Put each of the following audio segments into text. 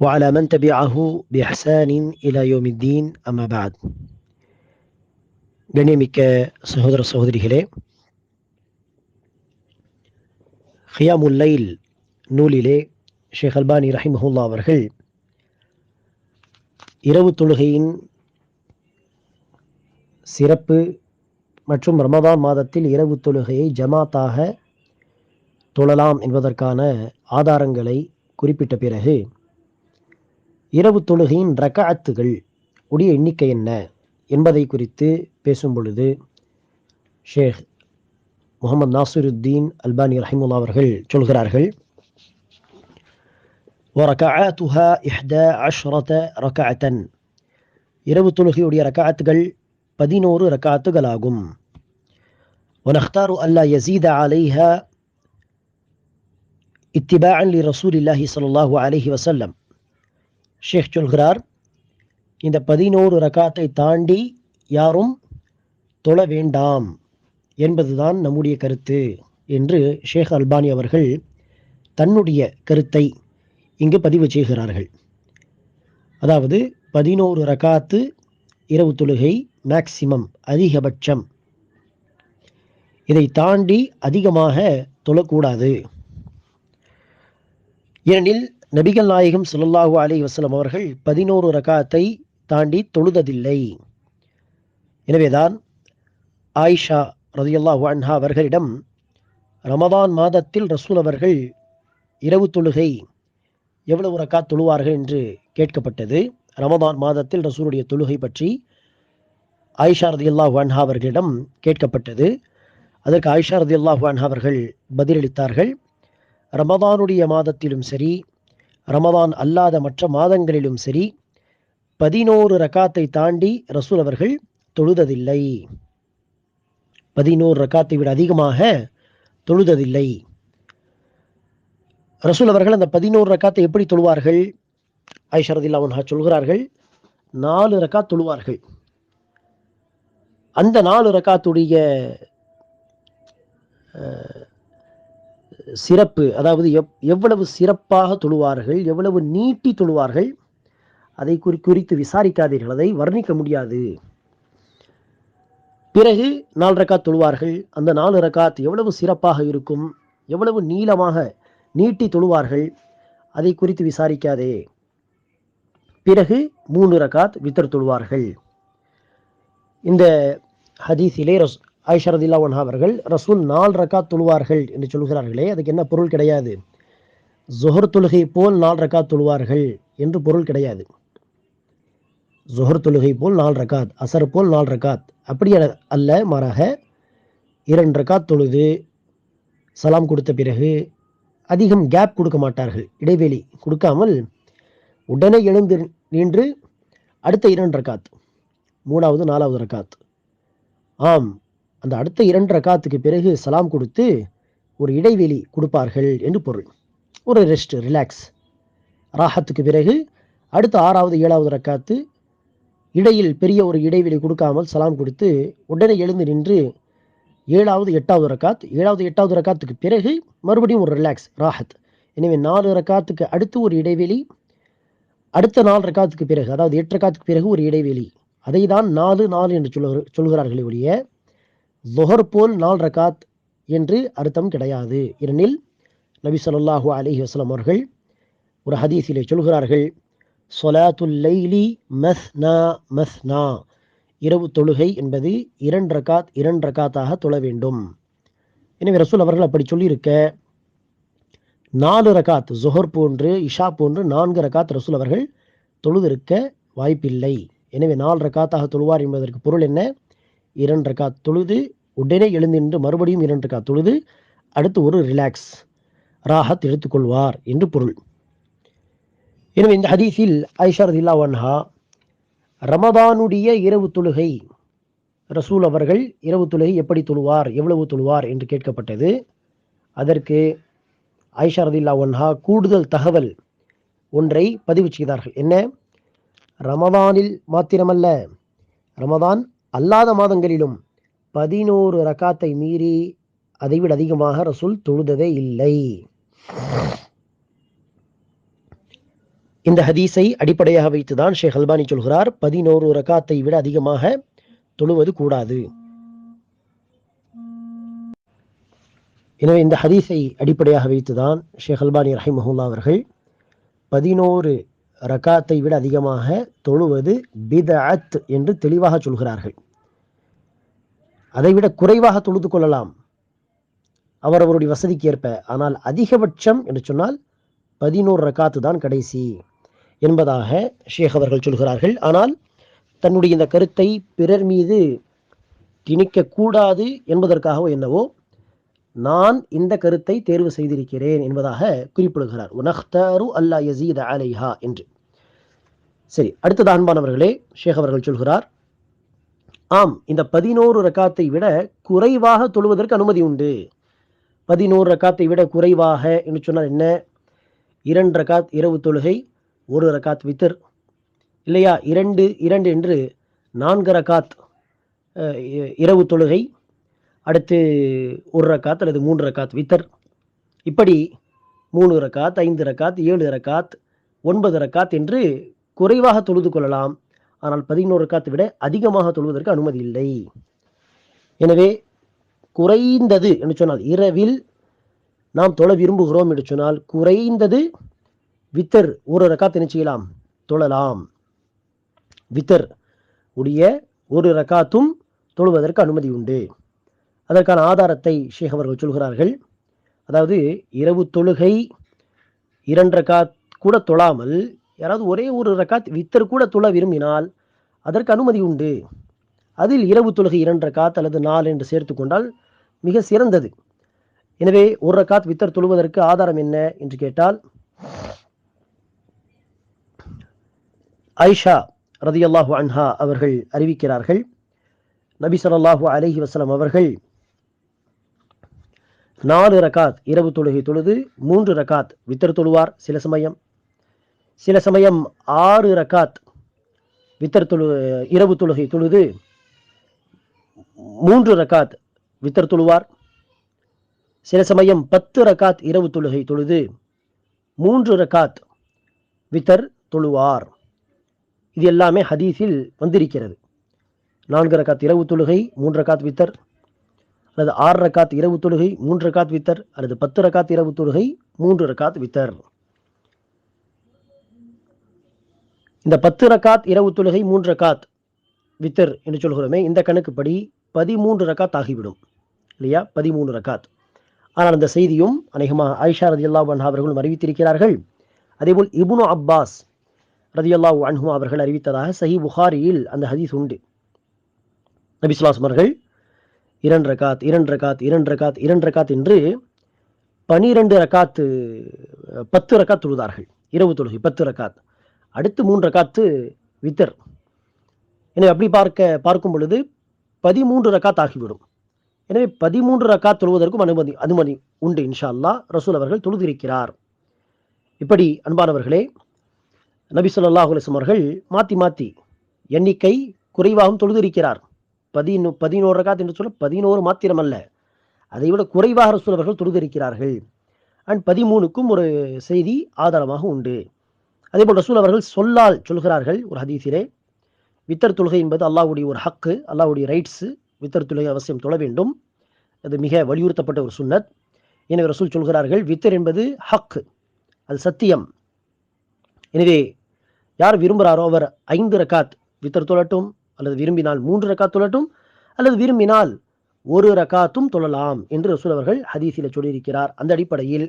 وعلى من تبعه بإحسان إلى يوم الدين أما بعد கண்ணியமிக்க சகோதர சகோதரிகளே ஹியாமுல் லைல் நூலிலே ஷேக் அல்பானி ரஹிமஹுல்லா அவர்கள் இரவு தொழுகையின் சிறப்பு மற்றும் ரமதான் மாதத்தில் இரவு தொழுகையை ஜமாத்தாக தொழலாம் என்பதற்கான ஆதாரங்களை குறிப்பிட்ட பிறகு இரவு தொழுகையின் ரக்காத்துகள் உடைய எண்ணிக்கை என்ன என்பதை குறித்து பேசும் பொழுது ஷேக் முகமது நாசிருத்தீன் அல்பானி ரஹிமுல்லா அவர்கள் சொல்கிறார்கள் وركعاتها إحدى عشرة ركعة இரவு தொழுகையுடைய ரக்காத்துகள் பதினோரு ரக்காத்துகளாகும் ونختار ألا يزيد عليها اتباعا لرسول الله صلى الله عليه وسلم ஷேக் சொல்கிறார் இந்த பதினோரு ரகாத்தை தாண்டி யாரும் தொழ வேண்டாம் என்பதுதான் நம்முடைய கருத்து என்று ஷேக் அல்பானி அவர்கள் தன்னுடைய கருத்தை இங்கு பதிவு செய்கிறார்கள். அதாவது பதினோரு ரகாத்து இரவு தொழுகை மேக்சிமம் அதிகபட்சம். இதை தாண்டி அதிகமாக தொழக்கூடாது. ஏனெனில் நபிகள் நாயகம் ஸல்லல்லாஹு அலி வசலம் அவர்கள் பதினோரு ரகாத்தை தாண்டி தொழுததில்லை. எனவேதான் ஆயிஷா ரதியுல்லாஹு அன்ஹா அவர்களிடம் ரமதான் மாதத்தில் ரசூல் அவர்கள் இரவு தொழுகை எவ்வளவு ரக்கா தொழுவார்கள் என்று கேட்கப்பட்டது. ரமதான் மாதத்தில் ரசூலுடைய தொழுகை பற்றி ஆயிஷா ரதியுல்லாஹு அன்ஹா அவர்களிடம் கேட்கப்பட்டது. அதற்கு ஆயிஷா ரதியுல்லாஹு அன்ஹா அவர்கள் பதிலளித்தார்கள். ரமதானுடைய மாதத்திலும் சரி ரமதான் அல்லாத மற்ற மாதங்களிலும் சரி பதினோரு ரக்காத்தை தாண்டி ரசூல் அவர்கள் தொழுததில்லை. பதினோரு ரக்காத்தை விட அதிகமாக தொழுததில்லை. ரசூல் அவர்கள் அந்த பதினோரு ரக்காத்தை எப்படி தொழுவார்கள்? ஐஷரதில்லா உன்ஹா சொல்கிறார்கள் நாலு ரக்கா தொழுவார்கள். அந்த நாலு ரக்காத்துடைய சிறப்பு அதாவது எவ் எவ்வளவு சிறப்பாக தொழுவார்கள் எவ்வளவு நீட்டி தொழுவார்கள் அதை குறி குறித்து விசாரிக்காதீர்கள் அதை வர்ணிக்க முடியாது. பிறகு நாலு ரக்காத் தொழுவார்கள் அந்த நாலு ரக்காத் எவ்வளவு சிறப்பாக இருக்கும் எவ்வளவு நீளமாக நீட்டி தொழுவார்கள் அதை குறித்து விசாரிக்காதே. பிறகு மூணு ரகாத் வித்தர் தொழுவார்கள். இந்த ஹதீஸிலே ரஸ் ஐஷரதில்லா ஒன்ஹா அவர்கள் ரசூல் நாலு ரக்கா தொழுவார்கள் என்று சொல்கிறார்களே அதுக்கு என்ன பொருள் கிடையாது? ஜொஹர் தொழுகை போல் நாலு ரக்கா தொழுவார்கள் என்று பொருள் கிடையாது. ஜொஹர் தொழுகை போல் நாலு ரகாத் அசர் போல் நாலு ரக்காத் அப்படி அல்ல- அல்ல மாறாக இரண்டு ரக்காத் தொழுது சலாம் கொடுத்த பிறகு அதிகம் கேப் கொடுக்க மாட்டார்கள். இடைவெளி கொடுக்காமல் உடனே எழுந்து நின்று அடுத்த இரண்டு ரக்காத் மூணாவது நாலாவது ரக்காத். ஆம் அந்த அடுத்த இரண்டு ரக்காத்துக்கு பிறகு சலாம் கொடுத்து ஒரு இடைவெளி கொடுப்பார்கள் என்று பொருள். ஒரு ரெஸ்ட் ரிலாக்ஸ் ராகத்துக்கு பிறகு அடுத்த ஆறாவது ஏழாவது ரக்காத்து இடையில் பெரிய ஒரு இடைவெளி கொடுக்காமல் சலாம் கொடுத்து உடனே எழுந்து நின்று ஏழாவது எட்டாவது ரக்காத் ஏழாவது எட்டாவது ரக்காத்துக்கு பிறகு மறுபடியும் ஒரு ரிலாக்ஸ் ராஹத் எனவே நாலு ரக்காத்துக்கு அடுத்து ஒரு இடைவெளி அடுத்த நாலு ரக்காத்துக்கு பிறகு அதாவது எட்டு ரக்காத்துக்கு பிறகு ஒரு இடைவெளி. அதை தான் நாலு நாலு என்று சொல்லுகிற சொல்கிறார்களே ஒழிய ஜொஹர் போல் நாலு ரகாத் என்று அர்த்தம் கிடையாது. ஏனெனில் நபி சொல்லாஹு அலைஹி வஸல்லம் அவர்கள் ஒரு ஹதீஸிலே சொல்கிறார்கள் சொலாத்துல் லைலி மஸ்னா மஸ்னா. இரவு தொழுகை என்பது இரண்டு ரக்காத் இரண்டு ரக்காத்தாக தொழ வேண்டும். எனவே ரசூல் அவர்கள் அப்படி சொல்லியிருக்க நாலு ரகாத் ஜொஹர் போன்று இஷா போன்று நான்கு ரகாத் ரசூல் அவர்கள் தொழுதிருக்க வாய்ப்பில்லை. எனவே நாலு ரகாத்தாக தொழுவார் என்பதற்கு பொருள் என்ன? இரண்டு ரகாத் தொழுது உடனே எழுந்து நின்று மறுபடியும் இரண்டு ரகாத் தொழுது அடுத்து ஒரு ரிலாக்ஸ் ராஹத் எடுத்துக்கொள்வார் என்று பொருள். எனவே இந்த ஹதீஸில் ஐஷாரதில்லா வன்ஹா ரமதானுடைய இரவு தொழுகை ரசூல் அவர்கள் இரவு தொழுகை எப்படி தொழுவார் எவ்வளவு தொழுவார் என்று கேட்கப்பட்டது. அதற்கு ஆயிஷா ரதில்லா ஒன்ஹா கூடுதல் தகவல் ஒன்றை பதிவு செய்தார்கள். என்ன? ரமதானில் மாத்திரமல்ல ரமதான் அல்லாத மாதங்களிலும் பதினோரு ரகாத்தை மீறி அதைவிட அதிகமாக ரசூல் தொழுததே இல்லை. இந்த ஹதீஸை அடிப்படையாக வைத்துதான் ஷேக் அல்பானி சொல்கிறார் பதினோரு ரகாத்தை விட அதிகமாக தொழுவது கூடாது. எனவே இந்த ஹதீஸை அடிப்படையாக வைத்துதான் ஷேக் அல்பானி ரஹிமஹுல்லா அவர்கள் பதினோரு ரகாத்தை விட அதிகமாக தொழுவது பிதஅத் என்று தெளிவாக சொல்கிறார்கள். அதைவிட குறைவாக தொழுது கொள்ளலாம். அவரவருடைய வசதிக்கு ஏற்ப. ஆனால் அதிகபட்சம் என்று சொன்னால் பதினோரு ரகாத்து தான் கடைசி என்பதாக ஷேக் அவர்கள் சொல்கிறார்கள். ஆனால் தன்னுடைய இந்த கருத்தை பிறர் மீது திணிக்கக்கூடாது என்பதற்காகவோ என்னவோ நான் இந்த கருத்தை தேர்வு செய்திருக்கிறேன் என்பதாக குறிப்பிடுகிறார். உனஹ்தாரு அல்லா யசீத் அலைஹா என்று. சரி அடுத்தது அன்பானவர்களே ஷேக் அவர்கள் சொல்கிறார் ஆம் இந்த பதினோரு ரக்காத்தை விட குறைவாக தொழுவதற்கு அனுமதி உண்டு. பதினோரு ரக்காத்தை விட குறைவாக என்று சொன்னால் என்ன? இரண்டு ரக்காத் இரவு தொழுகை ஒரு ரக்காத் வித்தர் இல்லையா? இரண்டு இரண்டு என்று நான்கு ரக்காத் இ- இரவு தொழுகை அடுத்து ஒரு ரக்காத் அல்லது மூன்று ரக்காத் வித்தர் இப்படி மூணு ரக்காத் ஐந்து ரக்காத் ஏழு ரக்காத் ஒன்பது ரக்காத் என்று குறைவாக தொழுது கொள்ளலாம். ஆனால் பதினோரு ரக்காத்தை விட அதிகமாக தொழுவதற்கு அனுமதி இல்லை. எனவே குறைந்தது என்று சொன்னால் இரவில் நாம் தொழ விரும்புகிறோம் என்று சொன்னால் குறைந்தது வித்தர் ஒரு ரக்காத்தை என்ன செய்யலாம்? தொழலாம். வித்தர் உடைய ஒரு ரக்காத்தும் தொழுவதற்கு அனுமதி உண்டு. அதற்கான ஆதாரத்தை ஷேக் அவர்கள் சொல்கிறார்கள். அதாவது இரவு தொழுகை இரண்டு ரக்காத் கூட தொழாமல் யாராவது ஒரே ஒரு ரக்காத் வித்தர் கூட தொழ விரும்பினால் அதற்கு அனுமதி உண்டு. அதில் இரவு தொழுகை இரண்டு ரக்காத் அல்லது நாலு என்று சேர்த்து கொண்டால் மிக சிறந்தது. எனவே ஒரு ரக்காத் வித்தர் தொழுவதற்கு ஆதாரம் என்ன என்று கேட்டால் ஐஷா ரதி அல்லாஹு அன்ஹா அவர்கள் அறிவிக்கிறார்கள். நபி சொல்லாஹு அலஹி வசலம் அவர்கள் நாலு ரக்காத் இரவு தொழுகை தொழுது மூன்று ரக்காத் வித்தர் தொழுவார். சில சமயம் சில சமயம் ஆறு ரக்காத் வித்தர் தொழு இரவு தொழுகை தொழுது மூன்று ரக்காத் வித்தர் தொழுவார். சில சமயம் பத்து ரக்காத் இரவு தொழுகை தொழுது மூன்று ரகாத் வித்தர் தொழுவார். இது எல்லாமே ஹதீஸில் வந்திருக்கிறது. நான்கு ரக்காத் இரவு தொழுகை மூன்று ரக்காத் வித்தர் அல்லது ஆறு ரக்காத் இரவு தொழுகை மூன்று ரக்காத் வித்தர் அல்லது பத்து ரக்காத் இரவு தொழுகை மூன்று ரக்காத் வித்தர். இந்த பத்து ரகாத் இரவு தொழுகை மூன்று ரக்காத் வித்தர் என்று சொல்கிறோமே இந்த கணக்குப்படி பதிமூன்று ரகாத் ஆகிவிடும். இல்லையா? பதிமூன்று ரகாத் ஆனால் அந்த செய்தியும் அநேகமாக ஆயிஷா ரதியல்லாஹு அன்ஹா அவர்களும் அறிவித்திருக்கிறார்கள். அதேபோல் இபுனு அப்பாஸ் ரதியல்லாஹு அன்ஹு அவர்கள் அறிவித்ததாக சஹி புகாரியில் அந்த ஹதீஸ் உண்டு. நபி இரண்டு ரகாத் இரண்டு ரக்காத் இரண்டு ரக்காத் இரண்டு ரக்காத் என்று பனிரெண்டு ரகாத்து பத்து ரகாத் தொழுதார்கள். இரவு தொழுகை பத்து ரகாத் அடுத்து மூன்று ரக்காத்து வித்தர். எனவே அப்படி பார்க்க பார்க்கும் பொழுது பதிமூன்று ரகாத் ஆகிவிடும். எனவே பதிமூன்று ரக்காத் தொழுவதற்கும் அனுமதி அனுமதி உண்டு இன்ஷா அல்லாஹ் ரசூல் அவர்கள் தொழுதிருக்கிறார். இப்படி அன்பானவர்களே நபி ஸல்லல்லாஹு அலைஹி அவர்கள் மாற்றி மாற்றி எண்ணிக்கை குறைவாகவும் தொழுதிருக்கிறார். பதினோ பதினோரு ரகாத் என்று சொல்ல பதினோரு மாத்திரமல்ல. அதை விட குறைவாக ரசூல் அவர்கள் தொழுதிருக்கிறார்கள். அண்ட் பதிமூணுக்கும் ஒரு செய்தி ஆதாரமாக உண்டு. அதேபோல் ரசூல் அவர்கள் சொல்லால் சொல்கிறார்கள் ஒரு ஹதீஸிலே வித்தர் தொழுகை என்பது அல்லாவுடைய ஒரு ஹக்கு அல்லாவுடைய ரைட்ஸு வித்தர் தொழுகை அவசியம் தொழ வேண்டும். அது மிக வலியுறுத்தப்பட்ட ஒரு சுன்னத். எனவே ரசூல் சொல்கிறார்கள் வித்தர் என்பது ஹக்கு அது சத்தியம். எனவே யார் விரும்புகிறாரோ அவர் ஐந்து ரக்காத் வித்தர் தொழட்டும் அல்லது விரும்பினால் மூன்று ரக்காத் தொழட்டும் அல்லது விரும்பினால் ஒரு ரக்காத்தும் தொழலாம் என்று ரசூல் அவர்கள் ஹதீஸில் சொல்லியிருக்கிறார். அந்த அடிப்படையில்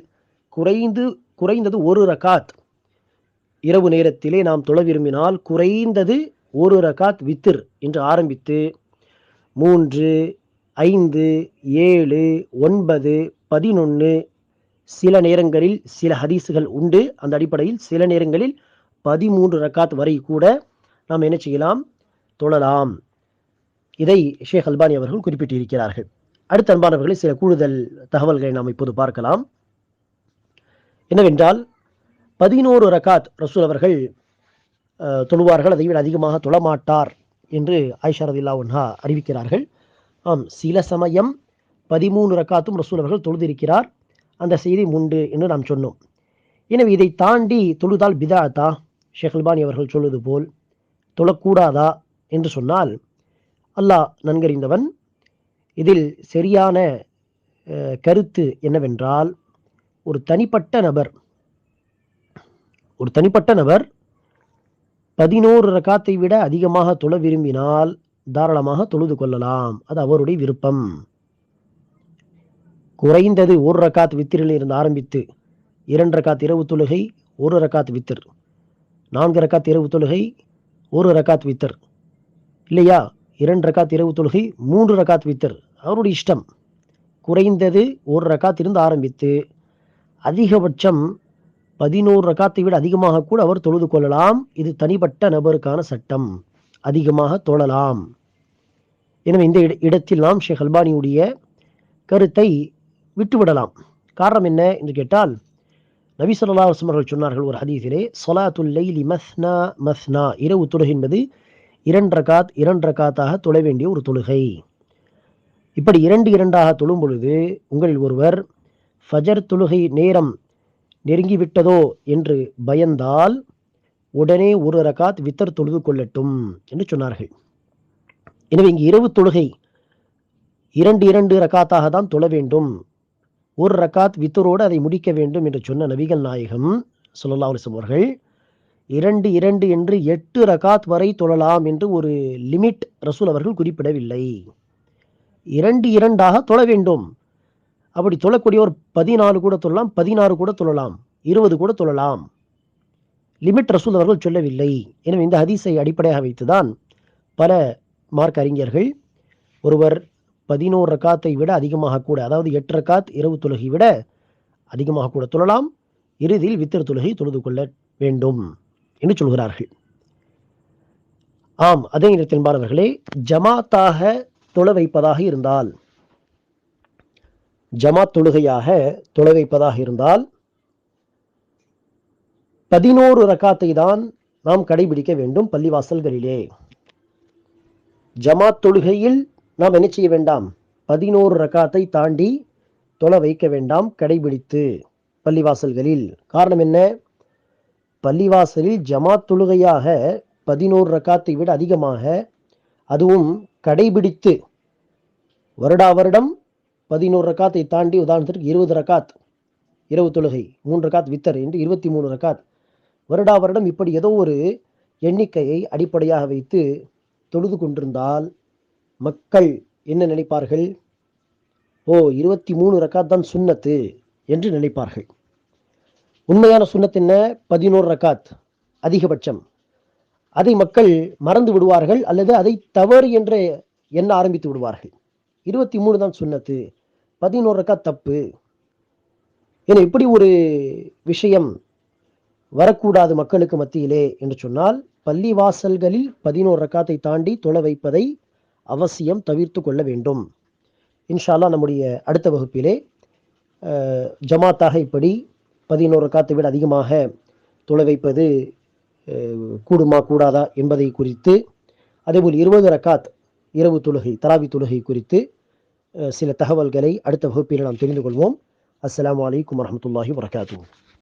குறைந்து குறைந்தது ஒரு ரக்காத் இரவு நேரத்திலே நாம் தொழ விரும்பினால் குறைந்தது ஒரு ரகாத் வித்திர் என்று ஆரம்பித்து மூன்று ஐந்து ஏழு ஒன்பது பதினொன்று சில நேரங்களில் சில ஹதீஸுகள் உண்டு. அந்த அடிப்படையில் சில நேரங்களில் பதிமூன்று ரக்காத் வரை கூட நாம் என்ன செய்யலாம்? தொழலாம். இதை ஷேக் அல்பானி அவர்கள் குறிப்பிட்டிருக்கிறார்கள். அடுத்த அன்பானவர்களை சில கூடுதல் தகவல்களை நாம் இப்போது பார்க்கலாம். என்னவென்றால் பதினோரு ரகாத் ரசூல் அவர்கள் தொழுவார்கள். அதை விட அதிகமாக தொழமாட்டார் என்று ஆயிஷா ரதில்லா உன்ஹா அறிவிக்கிறார்கள். ஆம் சில சமயம் பதிமூணு ரக்காத்தும் ரசூல் அவர்கள் தொழுதிருக்கிறார். அந்த செய்தி உண்டு என்று நாம் சொன்னோம். எனவே இதை தாண்டி தொழுதால் பிதாத்தா? ஷேக் அல்பானி அவர்கள் சொல்வது போல் தொழக்கூடாதா என்று சொன்னால் அல்லாஹ் நன்கறிந்தவன். இதில் சரியான கருத்து என்னவென்றால் ஒரு தனிப்பட்ட நபர் ஒரு தனிப்பட்ட நபர் பதினோரு ரக்காத்தை விட அதிகமாக தொழ விரும்பினால் தாராளமாக தொழுது கொள்ளலாம். அது அவருடைய விருப்பம். குறைந்தது ஒரு ரக்காத் வித்திரில் இருந்து ஆரம்பித்து இரண்டு ரக்காத் இரவு தொழுகை ஒரு ரக்காத் வித்திர். நான்கு ரக்காத் இரவு தொழுகை ஒரு ரக்காத் வித்தர். இல்லையா? இரண்டு ரக்காத் இரவு தொழுகை மூன்று ரக்காத் வித்தர். அவருடைய இஷ்டம் குறைந்தது ஒரு ரக்காத் இருந்து ஆரம்பித்து அதிகபட்சம் பதினோரு ரக்காத்தை விட அதிகமாக கூட அவர் தொழுது கொள்ளலாம். இது தனிப்பட்ட நபருக்கான சட்டம். அதிகமாக தொழலாம். எனவே இந்த இட- இடத்தில் நாம் ஷேக் அல்பானியுடைய கருத்தை விட்டுவிடலாம். காரணம் என்ன என்று கேட்டால் நபி ஸல்லல்லாஹு அவர்கள் சொன்னார்கள் ஒரு ஹதீஸிலே ஸலாத்துல் லைலி மஸ்னா மஸ்னா. இரவு தொழுகை என்பது இரண்டு ரகாத் இரண்டு ரகாத்தாக தொழ வேண்டிய ஒரு தொழுகை. இப்படி இரண்டு இரண்டாக தொழும் பொழுது உங்களில் ஒருவர் ஃபஜர் தொழுகை நேரம் நெருங்கிவிட்டதோ என்று பயந்தால் உடனே ஒரு ரகாத் வித்தர் தொழுது கொள்ளட்டும் என்று சொன்னார்கள். எனவே இங்கு இரவு தொழுகை இரண்டு இரண்டு ரகாத்தாக தான் தொழ வேண்டும். ஒரு ரக்காத் வித்தரோடு அதை முடிக்க வேண்டும் என்று சொன்ன நபிகள் நாயகம் ஸல்லல்லாஹு அலிசம் அவர்கள் இரண்டு இரண்டு என்று எட்டு ரகாத் வரை தொழலாம் என்று ஒரு லிமிட் ரசூல் அவர்கள் குறிப்பிடவில்லை. இரண்டு இரண்டாக தொழ வேண்டும். அப்படி தொழக்கூடியவர் பதினாலு கூட தொழலாம் பதினாறு கூட தொழலாம் இருபது கூட தொழலாம் லிமிட் ரசூல் அவர்கள் சொல்லவில்லை. எனவே இந்த ஹதீஸை அடிப்படையாக வைத்துதான் பல மார்க் அறிஞர்கள் ஒருவர் பதினோரு ரக்காத்தை விட அதிகமாக கூட அதாவது எட்டு ரக்காத் இரவு தொழுகை விட அதிகமாக கூட தொழலாம் இறுதியில் வித்திர தொழுகை தொழுது கொள்ள வேண்டும் என்று சொல்கிறார்கள். ஆம் அதே நேரத்தில் மாணவர்களே ஜமாத்தாக தொழ வைப்பதாக இருந்தால் ஜமாத் தொழுகையாக தொலை வைப்பதாக இருந்தால் பதினோரு ரக்காத்தை தான் நாம் கடைபிடிக்க வேண்டும் பள்ளிவாசல்களிலே. ஜமாத் தொழுகையில் நாம் என்ன செய்ய வேண்டாம்? பதினோரு ரக்காத்தை தாண்டி தொலை வைக்க வேண்டாம் கடைபிடித்து பள்ளிவாசல்களில். காரணம் என்ன? பள்ளிவாசலில் ஜமாத் தொழுகையாக பதினோரு ரக்காத்தை விட அதிகமாக அதுவும் கடைபிடித்து வருடா வருடம் பதினோரு ரக்காத்தை தாண்டி உதாரணத்திற்கு இருபது ரக்காத் இரவு தொழுகை மூன்று ரக்காத் வித்தர் என்று இருபத்தி மூணு ரக்காத். வருடா வருடம் இப்படி ஏதோ ஒரு எண்ணிக்கையை அடிப்படையாக வைத்து தொழுது கொண்டிருந்தால் மக்கள் என்ன நினைப்பார்கள்? ஓ இருபத்தி மூணு ரக்காத் தான் சுன்னத்து என்று நினைப்பார்கள். உண்மையான சுன்னத் என்ன? பதினோரு ரக்காத் அதிகபட்சம். அதை மக்கள் மறந்து விடுவார்கள் அல்லது அதை தவறு என்று எண்ண ஆரம்பித்து விடுவார்கள். இருபத்தி மூணு தான் சுண்ணத்து பதினோரு ரக்காத் தப்பு. என இப்படி ஒரு விஷயம் வரக்கூடாது மக்களுக்கு மத்தியிலே என்று சொன்னால் பள்ளி வாசல்களில் பதினோரு ரக்காத்தை தாண்டி தொலை வைப்பதை அவசியம் தவிர்த்து கொள்ள வேண்டும். இன்ஷால்லா நம்முடைய அடுத்த வகுப்பிலே ஜமாத்தாக இப்படி பதினோரு ரக்காத்தை விட அதிகமாக தொலை வைப்பது கூடுமா கூடாதா என்பதை குறித்து அதேபோல் இருபது ரக்காத் இரவு தொழுகை தராவி தொழுகை குறித்து சில தகவல்களை அடுத்த வகுப்பில் நாம் தெரிந்து கொள்வோம். அஸ்ஸலாமு அலைக்கும் வரஹ்மத்துல்லாஹி வரகாத்துஹு